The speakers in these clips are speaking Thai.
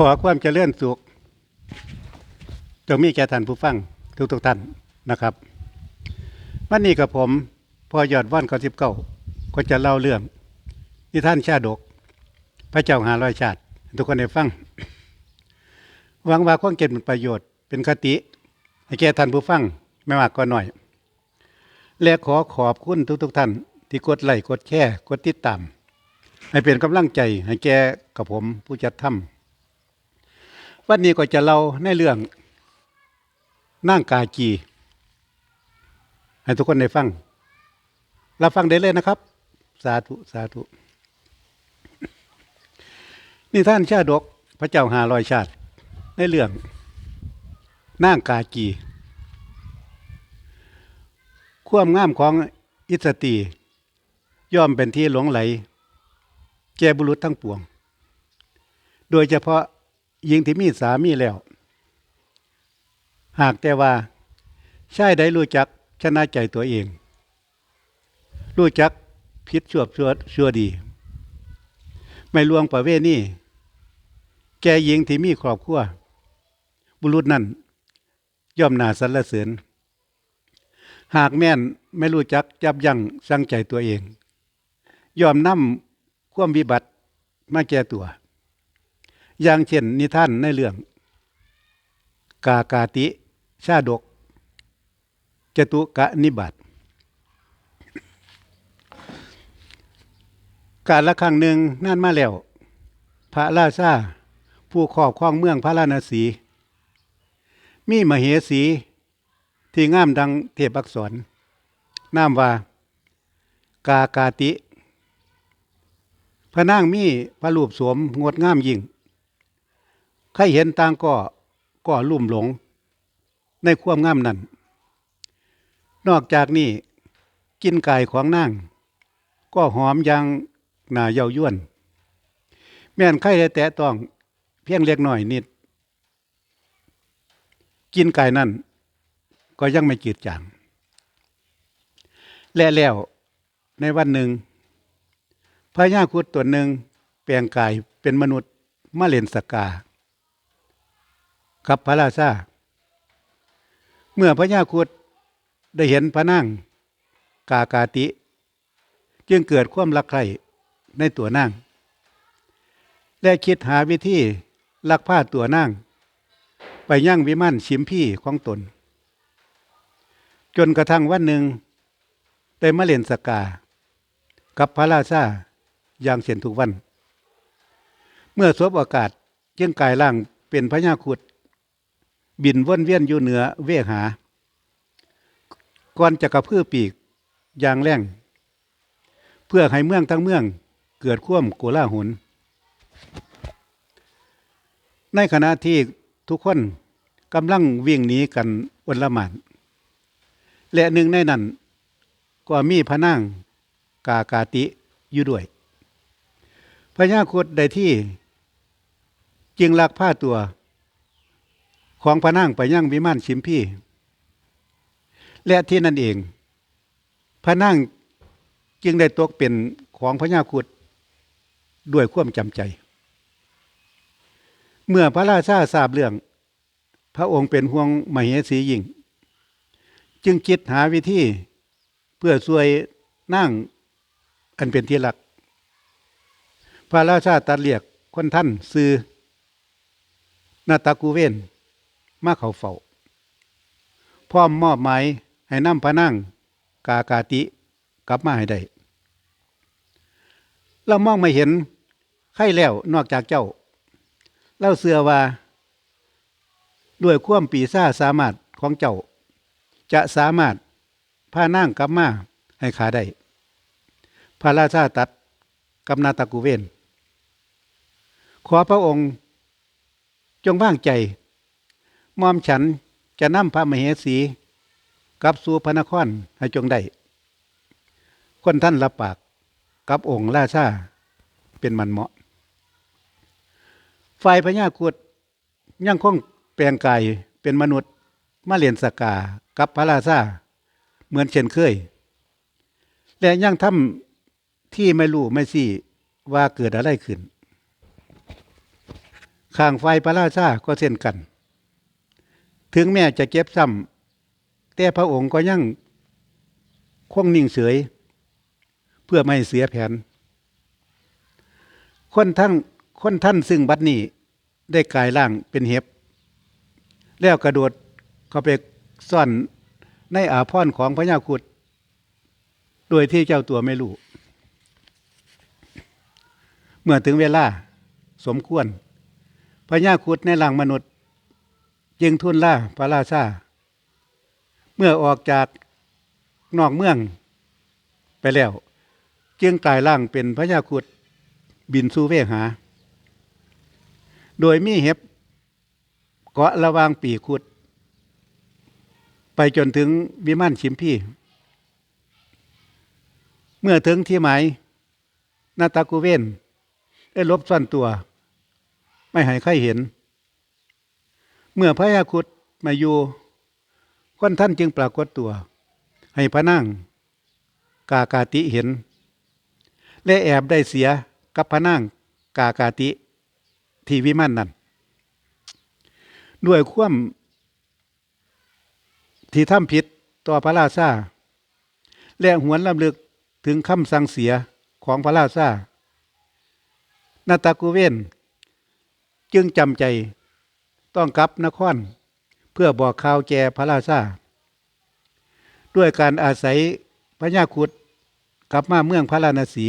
ขอความเจริญสุขจงมีแก่ท่านผู้ฟังทุกทุกๆท่านนะครับ วันนี้กับผมพอยอดว่านข้อสิบเก้าก็จะเล่าเรื่องนิท่านชาดก พระเจ้าหาร้อยชาติ ทุกคนได้ฟังหวังว่าความเก็บเป็นประโยชน์เป็นคติให้แก่ท่านผู้ฟังไม่มากก็หน้อย และขอขอบคุณทุกๆทท่านที่กดไลค์กดแชร์กดติดตามให้เป็นกำลังใจให้แก่กับผมผู้จัดทำ วันนี้ก็จะเล่าในเรื่องนั่งกาจี ให้ทุกคนได้ฟังรับฟังได้เลยนะครับ สาธุสาธุนี่ท่านชาดกพระเจ้าหาลอยชาติ ในเรื่องนั่งกาจีความงามของอิสตรีย่อมเป็นที่หลงไหล แก่บุรุษทั้งปวง โดยเฉพาะ หญิงที่มีสามีแล้ว หากแต่ว่าชายใดรู้จักชนะใจตัวเอง รู้จักพิษชั่วชั่วชั่วดี ไม่ลวงประเวณีแก่หญิงที่มีครอบครัว บุรุษนั้นย่อมนาสรรเสริญ หากแม่นไม่รู้จักยับยั้งชั่งใจตัวเอง ยอมนำความวิบัติมาแก่ตัว อย่างเช่นนิท่านในเรื่อง กากาติ ชาดก จตุกะนิบัติการละครั้งหนึ่งนั่นมาแล้ว พระราชาผู้ครอบครองเมืองพระราณสี มีมเหสีที่งามดังเทพอักษรนามว่า กากาติ พระนางมีพระรูปสวมงดงามยิ่ง ครเห็นต่างก็ก็ลุ่มหลงในความงามนั้น นอกจากนี้กินไก่ของนาง ก็หอมยังหนาเยาวยวน แม่นได้แตะต้องเพียงเล็กน้อยนิด กินไก่นั่นก็ยังไม่จืดจาง และแล้วในวันหนึ่งพญาคุดตัวหนึ่งแปลงกายเป็นมนุษย์มาเล่นสกา กับพระราชาเมื่อพระญาคุดได้เห็นพระนางกากาติ จึงเกิดความรักใคร่ในตัวนางและคิดหาวิธีลักพาตัวนางไปยั่งวิมานชิมพี่ของตน จนกระทั่งวันหนึ่งได้มาเล่นสกา กับพระราชาอย่างเช่นทุกวัน เมื่อสวบอากาศจึงกายร่างเป็นพระญาคุด บินว่นเวียนอยู่เหนือเวหาก่อนจะกระพือปีกอย่างแรงเพื่อให้เมืองทั้งเมืองเกิดข่วมโกลาหลในขณะที่ทุกคนกำลังวิ่งหนีกันอนละหมานและหนึ่งในนั้นก็มีพระนางกากาติอยู่ด้วยพญาคุดใดที่จึงลักผ้าตัว ของพระนางไปยั่งวิมานชิมพี่ และที่นั่นเอง พระนางจึงได้ตกเป็นของพระญาคุดด้วยความจำใจ เมื่อพระราชาทราบเรื่อง พระองค์เป็นห่วงมเหสียิ่ง จึงคิดหาวิธีเพื่อช่วยนั่งอันเป็นที่รัก พระราชาตัดเรียกคนท่านซื้อนาตากูเวน มาเขาเฝ้าพร้อมมอบหมายให้นำพระนั่งกากาติกลับมาให้ได้เรามองไม่เห็นใครแล้วนอกจากเจ้าเล่าเสือว่า ด้วยความปีซ่าสามารถของเจ้า จะสามารถพานั่งกลับมาให้ขาได้พระราชาตัดกับนาตากูเวน ขอพระองค์จงว่างใจ มอมฉันจะนำพระมเหสีกับสู่พระนครให้จงได้ คนท่านรับปากกับองค์ราชาเป็นมันเหมาะ ฝ่ายพญาคุดยังคงแปลงกายเป็นมนุษย์มาเรียนสกากับพระราชาเหมือนเช่นเคย และยังทำที่ไม่รู้ไม่สี่ว่าเกิดอะไรขึ้นขข้างไฟพระราชาก็เช่นกัน ถึงแม้จะเก็บซ้ำแต่พระองค์ก็ยังคงนิ่งเฉยเพื่อไม่เสียแผน คนทั้งคนท่านซึ่งบัดนี้ได้กลายร่างเป็นเห็บ แล้วกระโดดเข้าไปซ่อนในอาพรของพระยาคุดโดยที่เจ้าตัวไม่รู้ เมื่อถึงเวลาสมควรพระยาคุดในร่างมนุษย์ จึงทุนล่าพระราชาเมื่อออกจากนอกเมืองไปแล้ว จึงกลายร่างเป็นพระยาคุดบินสู่เวหา โดยมีเห็บเกาะระวางปีกขุด ไปจนถึงวิมานชิมพีเมื่อถึงที่หมายนาตากูเวนได้ลบซ่อนตัว ไม่ให้ใครเห็น เมื่อพระยาคุดมาอยู่คนท่านจึงปรากฏตัว ให้พระนั่งกากาติเห็น และแอบได้เสียกับพระนั่งกากาติที่วิมานนั้นด้วยความที่ทำผิดต่อพระราชาและหวนลำลึกถึงคำสั่งเสียของพระราชานาตากูเวนจึงจำใจ ต้องกลับนคร เพื่อบอกข่าวแก่พระราชาด้วยการอาศัยพระยาคุดกลับมาเมืองพระราณสี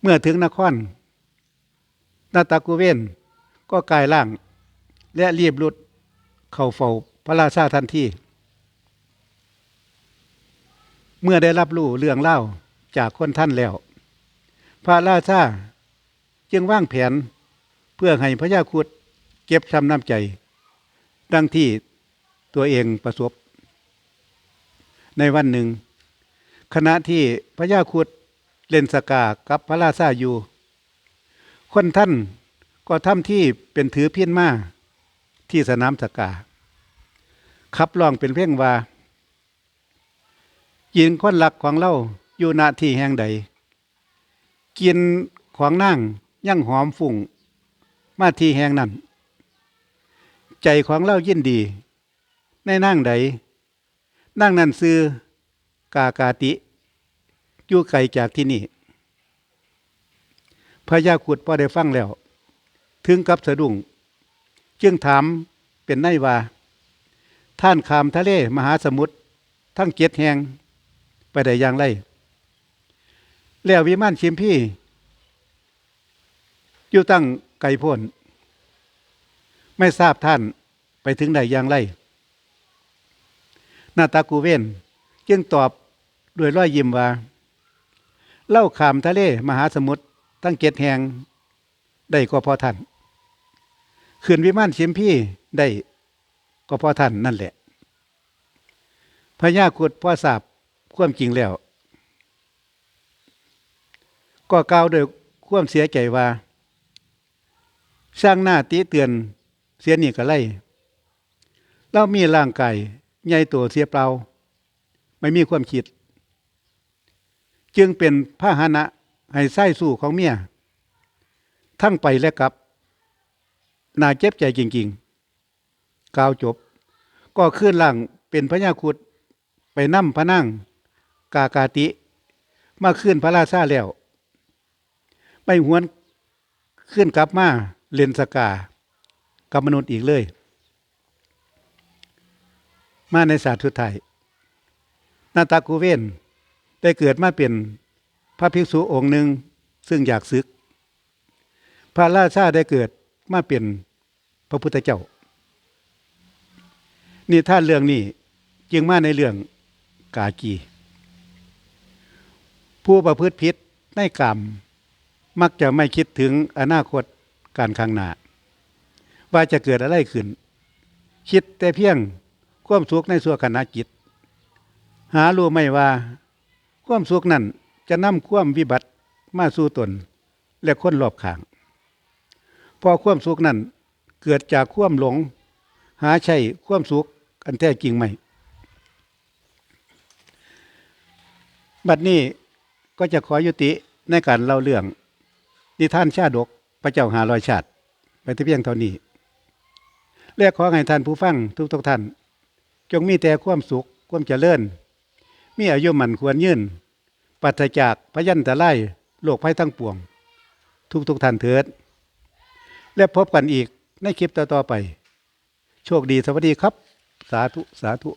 เมื่อถึงนคร นาตากูเวนก็กลายร่าง และรีบรุดเข้าเฝ้าพระราชาทันทีเมื่อได้รับรู้เรื่องเล่าจากคนท่านแล้ว พระราชาจึงวางแผน เพื่อให้พระยาคุดเก็บช้ำน้ำใจ ดังที่ตัวเองประสบ ในวันหนึ่ง ขณะที่พระยาคุดเล่นสกากับพระราชาอยู่ คนท่านก็ทำที่เป็นถือเพี้ยนมาที่สนามสกาขับร้องเป็นเพลงว่ากินคนหลักของเราอยู่ณที่แห่งใด กินของนั่งยั่งหอมฝุ่ง มาที่แห่งนั้น ใจของเรายินดี ในนั่งใดนั่งนั้นซื้อกากาติอยู่ไกลจากที่นี่พระยาขุดพอได้ฟังแล้ว ถึงกับสะดุ้งจึงถามเป็นไนว่า ท่านขามทะเลมหาสมุทรทั้งเจ็ดแหงไปได้อย่างไร แล้ววิมานชิมพี่ อยู่ตั้ง ลโพ้น ไม่ทราบท่านไปถึงใดอย่างไรหน้าตากูเวนจึงตอบด้วยรอยยิ้มว่า เล่าขามทะเลมหาสมุทรทั้งเจ็ดแห่งได้ก็พอท่านขืนวิมานชิมพี่ได้ก็พอท่านนั่นแหละพญาครุดพ่อทราบความจริงแล้ว ก็กล่าวโดยความเสียใจว่า สร้างหน้าตีเตือน เสียนี่ก็ไล่เรามีร่างกายใหญ่ตัวเสียเปล่า ไม่มีความคิด จึงเป็นพาหนะให้ไส้สู่ของเมีย ทั้งไปและกลับน่าเจ็บใจจริงๆกล่าวจบ ก็ขึ้นล่างเป็นพระยาคุดไปนั่มพระนั่ง กากาติ มาขึ้นพระราชาแล้ว ไม่หวนขึ้นกลับมา เลนสกากับมนุษย์อีกเลย มาในศาสตร์สุดท้ายนาตากูเวนได้เกิดมาเป็นพระภิกษุองค์หนึ่งซึ่งอยากซึก พระราชาได้เกิดมาเป็นพระพุทธเจ้า นี่ท่านเรื่องนี้จึงมาในเรื่องกากี ผู้ประพฤติผิดในกรรมมักจะไม่คิดถึงอนาคต การข้างหน้าว่าจะเกิดอะไรขึ้น คิดแต่เพียงความสุขในส่วนขณะจิต หารู้ไม่ว่า ความสุขนั้นจะนำความวิบัติมาสู่ตน และคนรอบข้างพอความสุขนั้นเกิดจากความหลง หาใช่ความสุขอันแท้จริงไหมบัดนี้ก็จะขอยุติในการเล่าเรื่องนิทานชาดก พระเจ้าหาลอยชาติไปที่เพียงเท่านี้และขอให้ท่านผู้ฟังทุกทุกท่าน จงมีแต่ความสุขความเจริญ มีอายุมันควรยืนปราศจากพยันตรายโรคภัยทั้งปวง ทุกทุกท่านเถิด และพบกันอีกในคลิปต่อๆไป โชคดีสวัสดีครับ สาธุ สาธุ